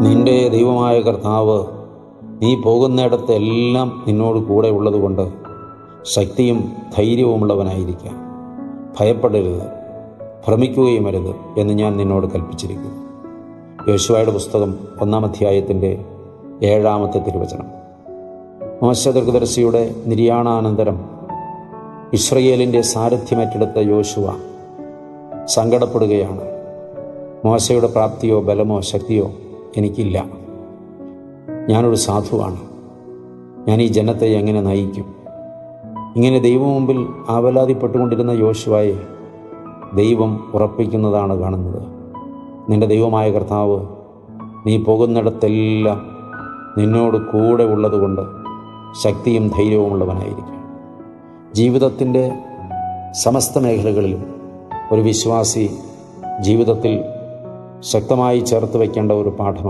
നിന്റെ ദൈവമായ കർത്താവ് നീ പോകുന്നിടത്തെല്ലാം നിന്നോട് കൂടെ ഉള്ളതുകൊണ്ട് ശക്തിയും ധൈര്യവുമുള്ളവനായിരിക്കാം. ഭയപ്പെടരുത് ഭ്രമിക്കുകയും അരുത് എന്ന് ഞാൻ നിന്നോട് കൽപ്പിച്ചിരിക്കുന്നു. യേശുവായുടെ പുസ്തകം ഒന്നാം അധ്യായത്തിന്റെ ഏഴാമത്തെ തിരുവചനം. മോശദർഗദർശിയുടെ നിര്യാണാനന്തരം ഇസ്രയേലിന്റെ സാരഥ്യമേറ്റെടുത്ത യോശുവ സങ്കടപ്പെടുകയാണ്. മോശയുടെ പ്രാപ്തിയോ ബലമോ ശക്തിയോ എനിക്കില്ല. ഞാനൊരു സാധുവാണ്. ഞാൻ ഈ ജനത്തെ എങ്ങനെ നയിക്കും? ഇങ്ങനെ ദൈവം മുമ്പിൽ ആവലാതിപ്പെട്ടുകൊണ്ടിരുന്ന യോശുവായെ ദൈവം ഉറപ്പിക്കുന്നതാണ് കാണുന്നത്. നിന്റെ ദൈവമായ കർത്താവ് നീ പോകുന്നിടത്തെല്ലാം നിന്നോട് കൂടെ ഉള്ളതുകൊണ്ട് ശക്തിയും ധൈര്യവുമുള്ളവനായിരിക്കും ജീവിതത്തിന്റെ സമസ്ത മേഖലകളിലും ഒരു വിശ്വാസി ജീവിതത്തിൽ ശക്തമായി ചേർത്ത് വയ്ക്കേണ്ട ഒരു പാഠമാണ്.